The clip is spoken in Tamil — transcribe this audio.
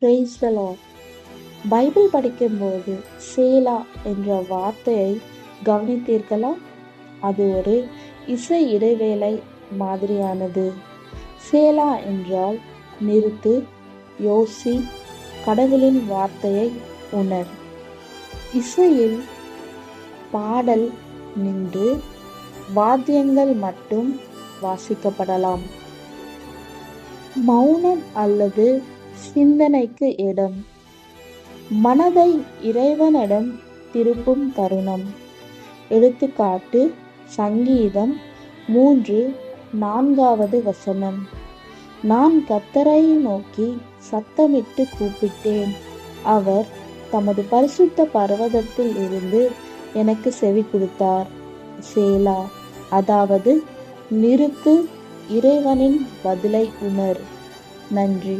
பிரைஸ் பைபிள் படிக்கும்போது சேலா என்ற வார்த்தையை கவனித்தீர்களா? அது ஒரு இசை இடைவேளை மாதிரியானது. சேலா என்றால் நிறுத்து யோசி கடவுளின் வார்த்தையை உணர். இசையில் பாடல் நின்று வாத்தியங்கள் மட்டும் வாசிக்கப்படலாம். மௌனம் அல்லது சிந்தனைக்கு இடம். மனதை இறைவனிடம் திருப்பும் தருணம். எடுத்துக்காட்டு சங்கீதம் மூன்று நான்காவது வசனம். நான் கத்தரை நோக்கி சத்தமிட்டு கூப்பிட்டேன். அவர் தமது பரிசுத்த பர்வதத்தில் இருந்து எனக்கு செவி கொடுத்தார். சேலா அதாவது நிறுத்து இறைவனின் பதிலை உணர். நன்றி.